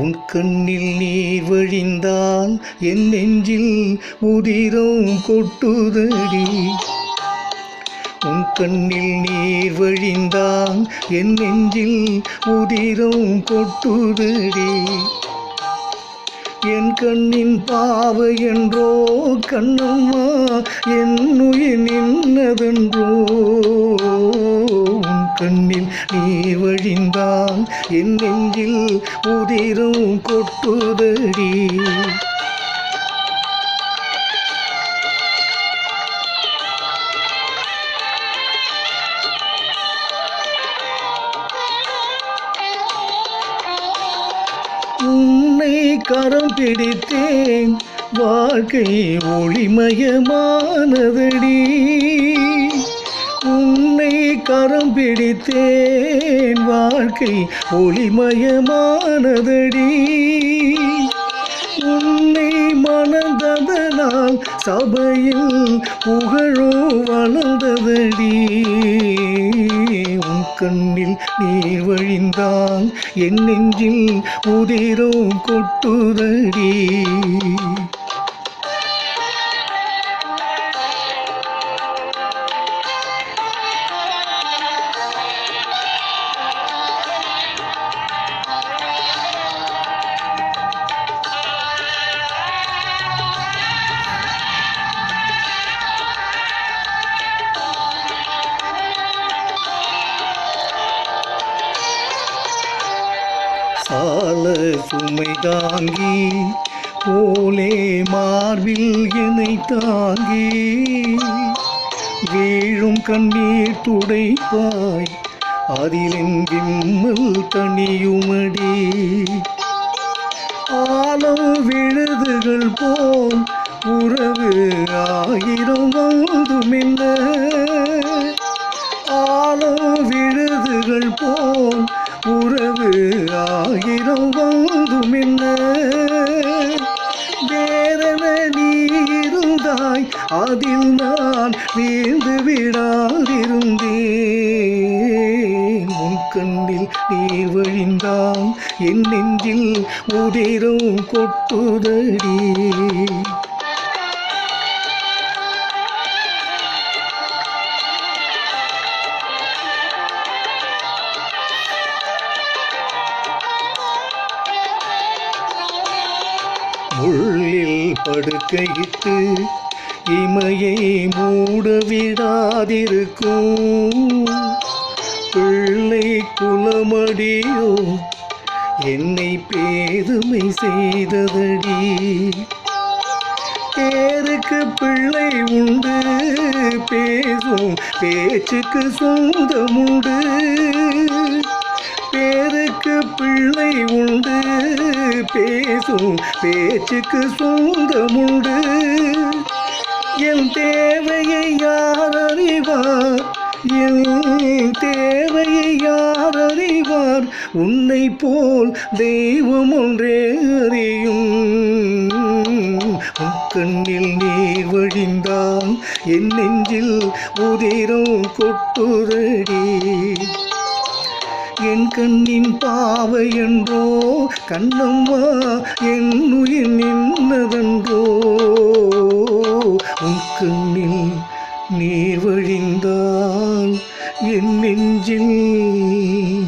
உன் கண்ணில் நீர் வழிந்தால் என் நெஞ்சில் உதிரம் கொட்டுதடி. உன் கண்ணில் நீர் வழிந்தால் என் நெஞ்சில் உதிரம் கொட்டுதடி. என் கண்ணின் பாவை என்றோ கண்ணம்மா என் உயிர் நின்னதென்றோ. கண்ணில் நீர் வழிந்தால் என் நெஞ்சில் உதிரும் கொட்டுதடி. உன்னை கரம் பிடித்தேன் வாழ்க்கை ஒளிமயமானதடி. கரம் பிடித்தேன் வாழ்க்கை ஒளிமயமானதடி. உன்னை மணந்ததனால் சபையில் புகழோ வளர்ந்ததடி. உன் கண்ணில் நீர் வழிந்தான் என் நெஞ்சில் உதிரோ கொட்டுதடி. கால சுமை தாங்கி போலே மார்பில் என்னை தாங்கி. வீழும் கண்ணீர் துடைப்பாய் அதிலின் விம்மல் தனியுமடி. ஆலம் விழுதுகள் போல் உறவு ஆயிரம் வந்துமில்லை ஆயிரம் வந்துமென்ன வேறென நீ அதில் நான் வீழ்ந்து விடாதிருந்தேன். உன் கண்ணில் நீர் வழிந்தான் என் நெஞ்சில் உதிரும் கொட்டுதடி. முள்ளில் படுக்கையிட்டு இமையை மூடவிடாதிருக்கும். பிள்ளை குலமடியோ என்னை பேதுமை செய்ததடி. பேருக்கு பிள்ளை உண்டு பேசும் பேச்சுக்கு சொந்தமுண்டு. பேருக்கு பிள்ளை உண்டு பேசும் பேச்சுக்கு சொந்தமுண்டு. என் தேவையை யார் அறிவார்? என் தேவையை யார் அறிவார்? உன்னை போல் தெய்வம் ஒன்றே அறியும். கண்ணில் நீர் வழிந்தான் என் நெஞ்சில் உதிரம் கொட்டுதடி. என் கண்ணின் பாவை என்றோ கண்ணம்மா என் உயிர் நின்னதென்றோ. உன் கண்ணில் நீர் வழிந்தால் என் நெஞ்சில்